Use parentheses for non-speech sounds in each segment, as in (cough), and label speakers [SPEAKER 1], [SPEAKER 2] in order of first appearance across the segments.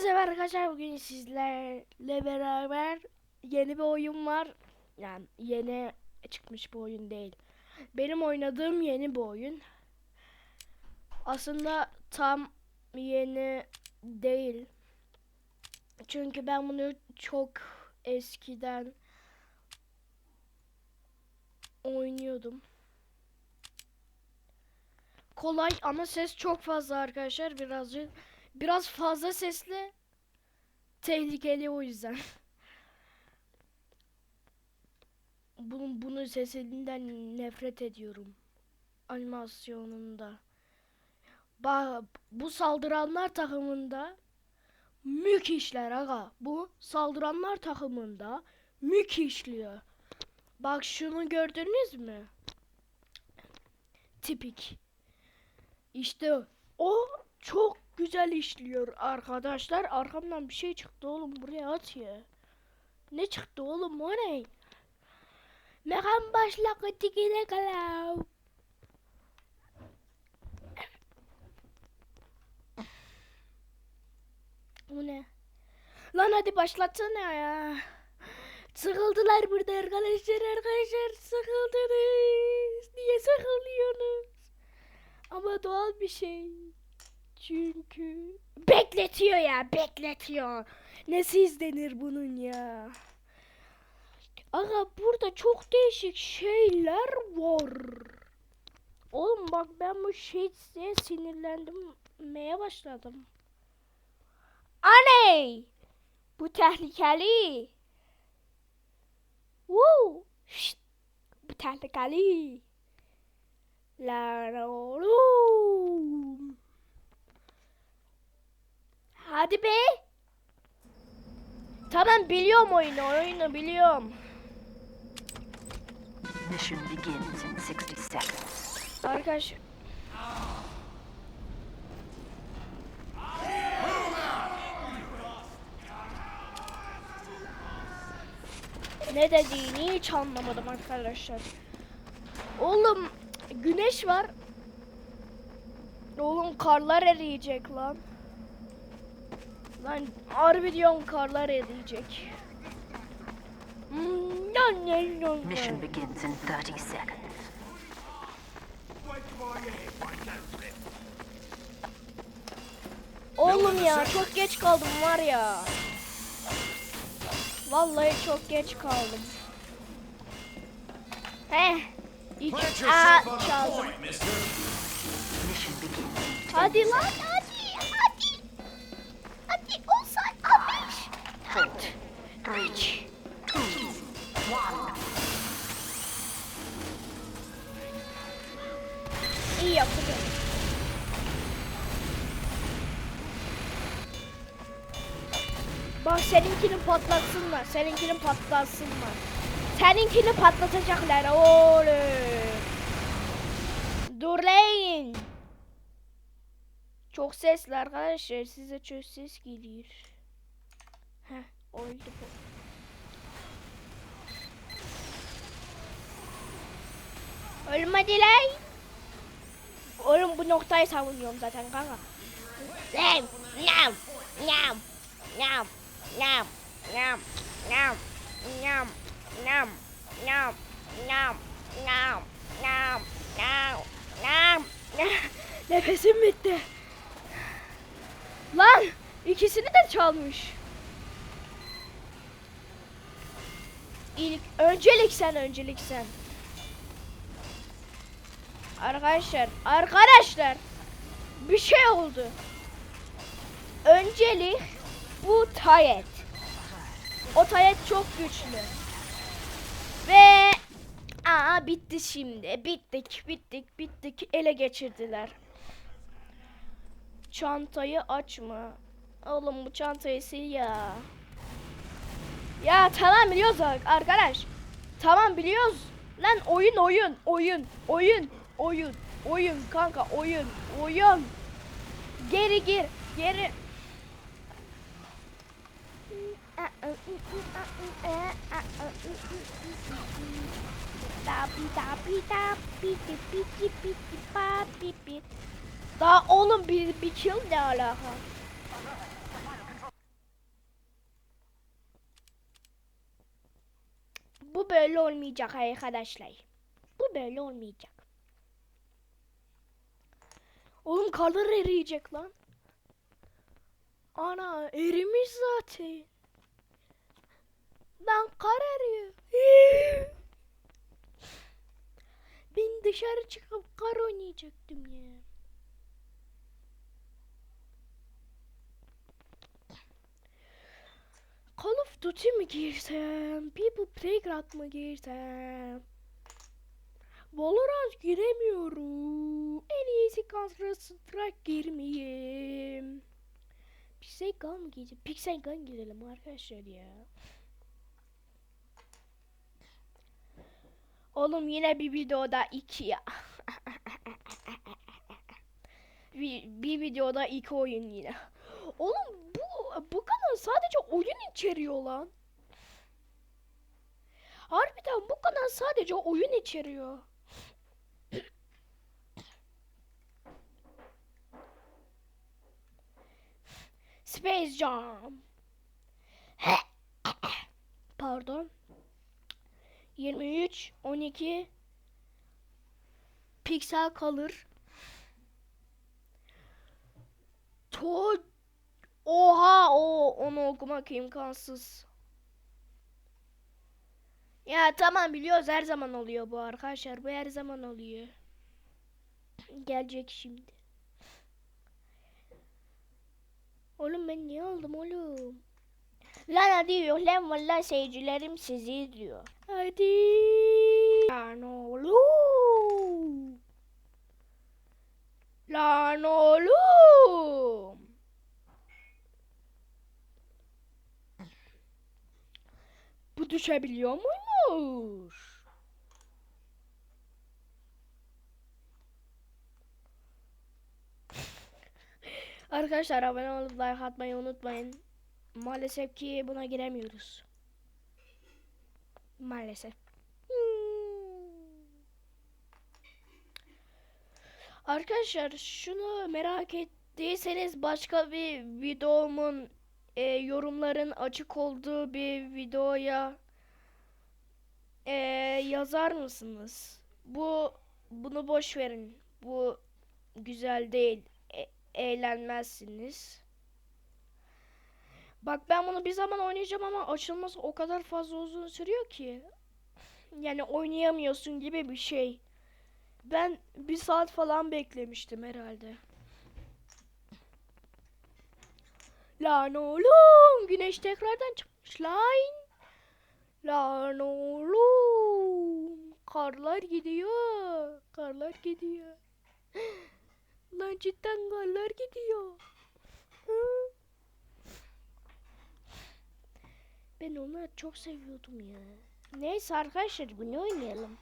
[SPEAKER 1] Hepinize merhaba arkadaşlar bugün sizlerle beraber yeni bir oyun var. Yani yeni çıkmış bir oyun değil. Benim oynadığım yeni bir oyun. Aslında tam yeni değil. Çünkü ben bunu çok eskiden oynuyordum. Kolay ama ses çok fazla arkadaşlar birazcık biraz fazla sesli tehlikeli o yüzden. (laughs) Bunun bunun sesinden nefret ediyorum. Animasyonunda. Ba bu saldıranlar takımında mük işler aga. Bu saldıranlar takımında mük işliyor. Bak şunu gördünüz mü? Tipik. İşte o çok güzel işliyor arkadaşlar. Arkamdan bir şey çıktı oğlum buraya at ya. Ne çıktı oğlum o ne? Mekan başla kutikine kalav. Bu ne? Lan hadi başlatsana ya. Sıkıldılar burada arkadaşlar arkadaşlar sıkıldınız. Niye sıkılıyorsunuz? Ama doğal bir şey. Çünkü bekletiyor ya bekletiyor. Nesi izlenir bunun ya? Aga burada çok değişik şeyler var. Oğlum bak ben bu şeye sinirlendim. Meye başladım. Aney! Bu tehlikeli. Woo! Şşt! Bu tehlikeli. La la. Hadi be. Tamam biliyorum oyunu, oyunu biliyorum.
[SPEAKER 2] Mission begins in 60 seconds.
[SPEAKER 1] Arkadaş. Ne dediğini hiç anlamadım arkadaşlar. Oğlum güneş var. Oğlum karlar eriyecek lan. Lan harbiden karlar edilecek.
[SPEAKER 2] Mission begins in 30 seconds.
[SPEAKER 1] Oğlum ya çok geç kaldım var ya. Vallahi çok geç kaldım. Heh.
[SPEAKER 3] İç,
[SPEAKER 1] çaldım. Hadi lan hadi.
[SPEAKER 2] Four, three, two, one.
[SPEAKER 1] İyi yaptın. Bak seninkini patlatsınlar. Seninkini patlatsınlar. Seninkini patlatacaklar oğlum. Durlayın. Çok sesli arkadaşlar. Size çok ses geliyor. Heh oldu bu. Ölmedi lan. Oğlum bu noktayı savunuyorum zaten kanka. Nam, nam, nam, nam, nam, nam, nam, nam, nam, nam, nam, nam, nam, nam, nam. Nefesim bitti. Lan ikisini de çalmış. İlk öncelik sen öncelik sen. Arkadaşlar, arkadaşlar bir şey oldu. Öncelik bu Tayet. O Tayet çok güçlü. Ve aa bitti şimdi. Bittik, bittik, bittik. Ele geçirdiler. Çantayı açma. Oğlum bu çantayı sil ya. Ya tamam biliyoruz ar- arkadaş. Tamam biliyoruz. Lan oyun oyun oyun oyun oyun oyun kanka oyun oyun. Geri gir geri. Daha oğlum bir, bir kill ne alaka? Bu böyle olmayacak arkadaşlar. Bu böyle olmayacak. Oğlum karlar eriyecek lan. Ana erimiş zaten. Lan kar eriyor. (laughs) ben dışarı çıkıp kar oynayacaktım ya. Call of Duty mi girsem? People Playground mı girsem? Valorant giremiyorum. En iyisi Counter Strike girmeyeyim. Pixel Gun mı gireceğim? Pixel Gun girelim arkadaşlar ya. Oğlum yine bir videoda iki ya. (laughs) bir, bir videoda iki oyun yine. Oğlum bu bu kanal sadece oyun içeriyor lan. Harbiden bu kanal sadece oyun içeriyor. Space Jam. Pardon. 23 12 piksel kalır. To Oha o onu okumak imkansız. Ya tamam biliyoruz her zaman oluyor bu arkadaşlar. Bu her zaman oluyor. Gelecek şimdi. Oğlum ben niye aldım oğlum? Lan hadi yok lan vallahi seyircilerim sizi izliyor. Hadi. Lan oğlum. Lan oğlum. Bu düşebiliyor muymuş? (laughs) Arkadaşlar abone olup like atmayı unutmayın. Maalesef ki buna giremiyoruz. Maalesef. Hmm. Arkadaşlar şunu merak ettiyseniz başka bir videomun e, yorumların açık olduğu bir videoya e, yazar mısınız? Bu bunu boş verin. Bu güzel değil. E, eğlenmezsiniz. Bak ben bunu bir zaman oynayacağım ama açılması o kadar fazla uzun sürüyor ki. Yani oynayamıyorsun gibi bir şey. Ben bir saat falan beklemiştim herhalde. Lan oğlum güneş tekrardan çıkmış lan. Lan karlar gidiyor. Karlar gidiyor. (gasps) Lan cidden karlar gidiyor. Ben onu çok seviyordum ya. Neyse arkadaşlar bunu oynayalım.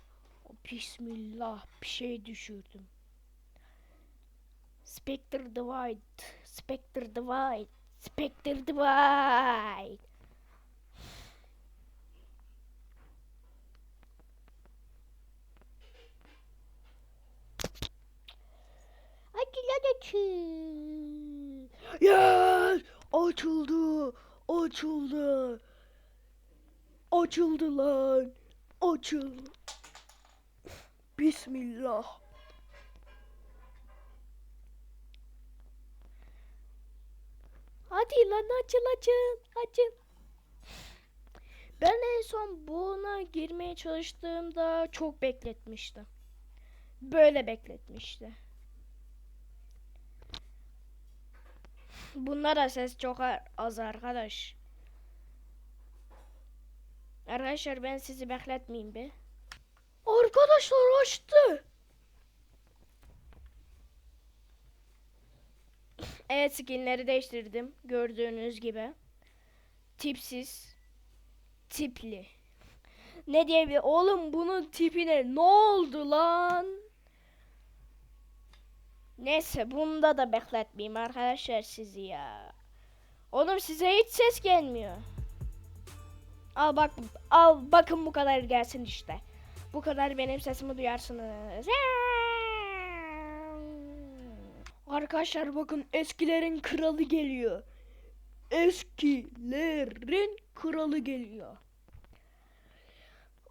[SPEAKER 1] Bismillah bir şey düşürdüm. Spectre Divide. Spectre Divide. Spectre Divide. Açıl. Yes! Açıldı. Açıldı. Açıldı lan. Açıldı. Bismillah. Hadi lan açıl açıl açıl. Ben en son buna girmeye çalıştığımda çok bekletmişti. Böyle bekletmişti. Bunda da ses çok az arkadaş. Arkadaşlar ben sizi bekletmeyeyim bir. Arkadaşlar açtı. (laughs) Evet skinleri değiştirdim. Gördüğünüz gibi. Tipsiz. Tipli. Ne diyebilir? Oğlum bunun tipine ne oldu lan? Neyse bunda da bekletmeyeyim arkadaşlar sizi ya. Oğlum size hiç ses gelmiyor. Al bak al bakın bu kadar gelsin işte. Bu kadar benim sesimi duyarsınız. Arkadaşlar bakın eskilerin kralı geliyor. Eskilerin kralı geliyor.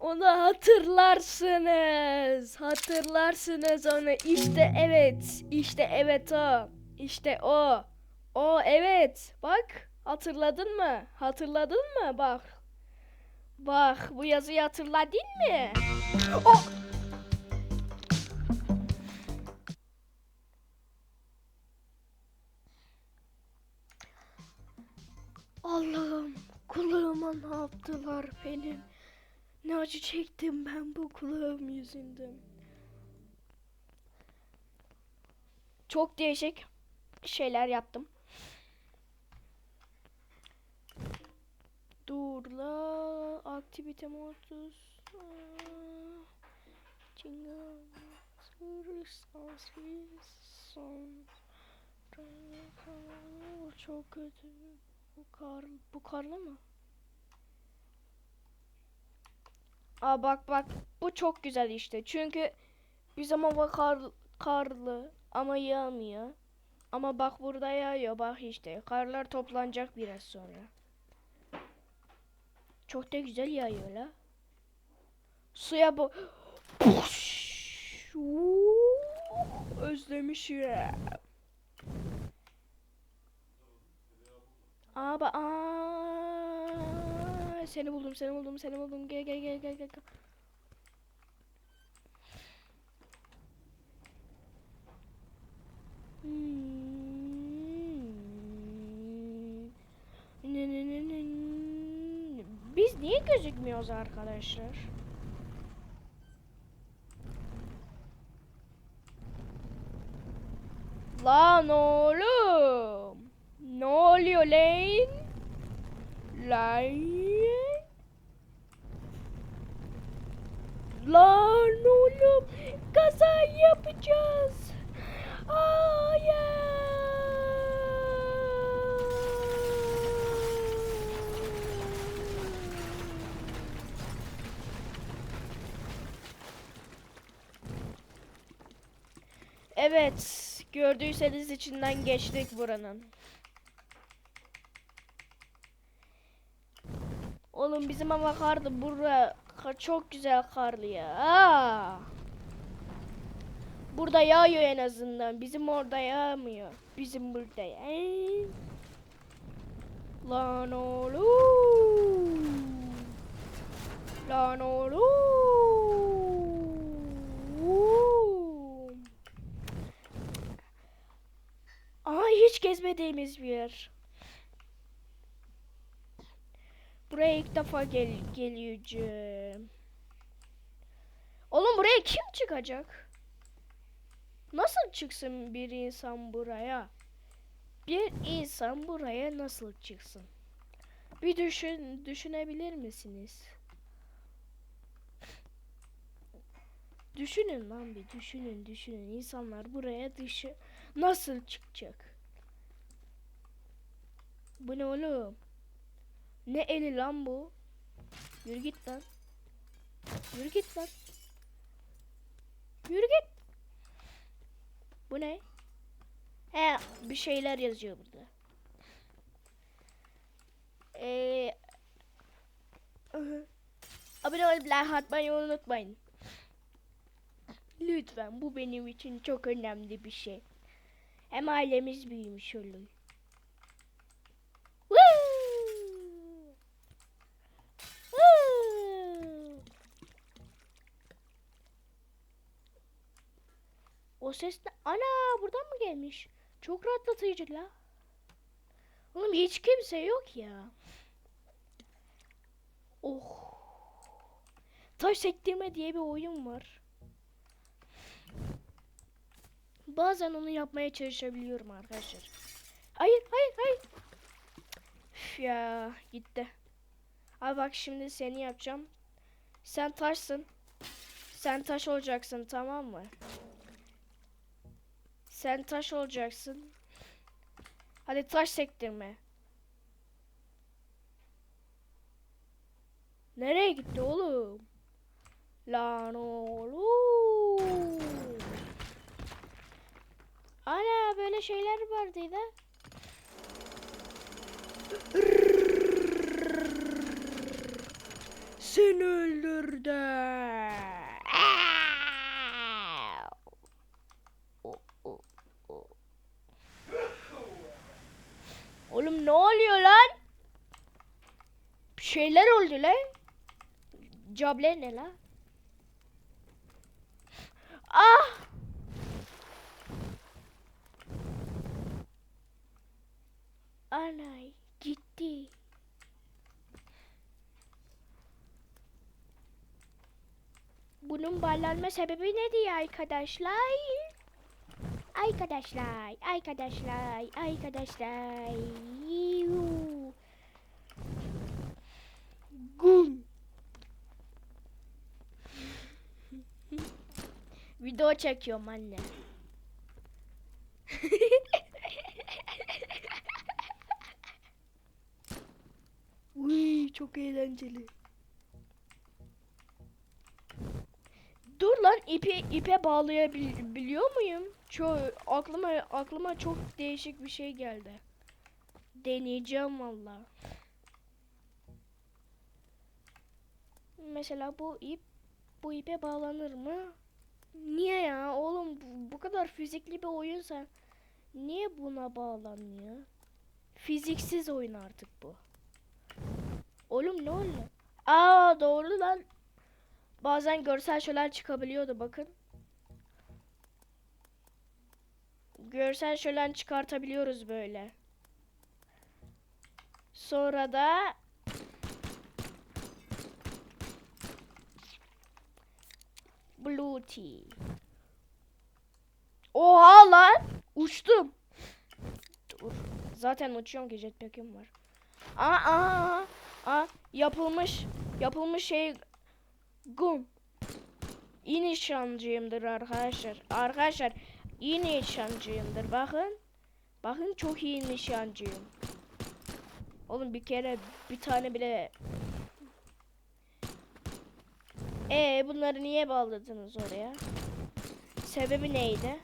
[SPEAKER 1] Onu hatırlarsınız. Hatırlarsınız onu. İşte evet. İşte evet o. İşte o. O evet. Bak. Hatırladın mı? Hatırladın mı? Bak. Bak bu yazıyı hatırladın mı? O. Allah'ım kulağıma ne yaptılar benim? Ne acı çektim ben bu kulağım yüzünden. Çok değişik şeyler yaptım. Dur la aktivite modus. Jingle. Çok kötü. Bu kar bu karlı mı? Aa bak bak bu çok güzel işte. Çünkü bizim hava kar, karlı ama yağmıyor. Ama bak burada yağıyor bak işte. Karlar toplanacak biraz sonra. Çok da güzel yağıyor la. Suya bu (gasps) özlemişim. Abi aa seni buldum seni buldum seni buldum gel gel gel gel gel. Hmm. Biz niye gözükmüyoruz arkadaşlar? Lan oğlum. Ne oluyor lan? Lan. Lan oğlum. Kaza yapacağız. Hayır. Evet, gördüyseniz içinden geçtik buranın. Oğlum bizim hava kardı bura ka- çok güzel karlı ya. Aa! Burada yağıyor en azından. Bizim orada yağmıyor. Bizim burada ya. Lan oğlum. Lan oğlum. Aa hiç gezmediğimiz bir yer. Buraya ilk defa gel geleceğim. Kim çıkacak? Nasıl çıksın bir insan buraya? Bir insan buraya nasıl çıksın? Bir düşün, düşünebilir misiniz? Düşünün lan bir düşünün düşünün insanlar buraya dışı nasıl çıkacak? Bu ne oğlum? Ne eli lan bu? Yürü git lan. Yürü git lan. Yürü git. Bu ne? He bir şeyler yazıyor burada. Eee. Abone olup like atmayı unutmayın. Lütfen bu benim için çok önemli bir şey. Hem ailemiz büyümüş olur. Woo! Woo! O ses ne? Ana buradan mı gelmiş? Çok rahatlatıcı la. Oğlum hiç kimse yok ya. Oh. Taş sektirme diye bir oyun var. Bazen onu yapmaya çalışabiliyorum arkadaşlar. Hayır hayır hayır. Üf ya gitti. Abi bak şimdi seni yapacağım. Sen taşsın. Sen taş olacaksın tamam mı? Sen taş olacaksın. Hadi taş sektirme. Nereye gitti oğlum? Lan oğlum. Ana böyle şeyler vardıydı. Seni öldürdü. O- o- o. Oğlum ne oluyor lan? Şeyler oldu lan. Cable ne lan? Ah! Anay gitti. Bunun bağlanma sebebi ne diye arkadaşlar? Arkadaşlar, arkadaşlar, arkadaşlar. Yuuu. Gum. Video çekiyorum anne. Uy çok eğlenceli. Dur lan ipi ipe bağlayabiliyor muyum? Çok aklıma aklıma çok değişik bir şey geldi. Deneyeceğim valla. Mesela bu ip bu ipe bağlanır mı? Niye ya oğlum bu, kadar fizikli bir oyunsa niye buna bağlanmıyor? Fiziksiz oyun artık bu. Oğlum ne oluyor? Aa doğru lan. Bazen görsel şölen çıkabiliyordu bakın. Görsel şölen çıkartabiliyoruz böyle. Sonra da Blue tea. Oha lan! Uçtum. Dur. Zaten uçuyorum ki jetpack'im var. Aa, aa, aa, yapılmış yapılmış şey gum. İyi nişancıyımdır arkadaşlar. Arkadaşlar iyi nişancıyımdır. Bakın. Bakın çok iyi nişancıyım. Oğlum bir kere bir tane bile ee bunları niye bağladınız oraya? Sebebi neydi?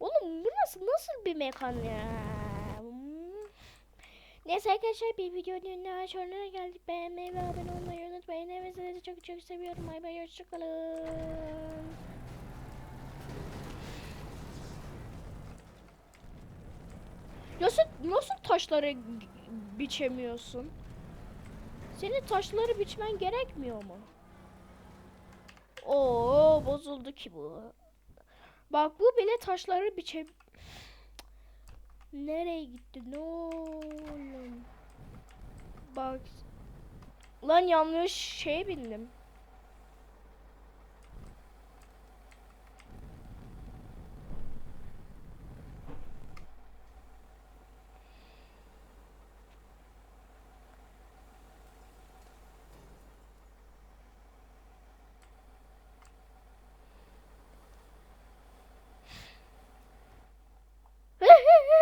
[SPEAKER 1] Oğlum bu nasıl nasıl bir mekan ya? Hmm. Neyse arkadaşlar bir videonun daha sonuna geldik. Beğenmeyi ve abone olmayı unutmayın. Evet sizi çok çok seviyorum. Bay bay hoşçakalın. Nasıl, nasıl taşları biçemiyorsun? Senin taşları biçmen gerekmiyor mu? Oo bozuldu ki bu. Bak bu bile taşları biçe... Nereye gitti? Ne oğlum? Bak. Lan yanlış şeye bindim.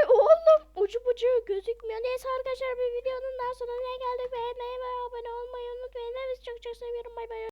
[SPEAKER 1] Oğlum ucu bucu gözükmüyor. Neyse arkadaşlar bir videonun daha sonuna geldik. Beğenmeyi ve abone olmayı unutmayın. Hepinizi çok çok seviyorum. Bay bay.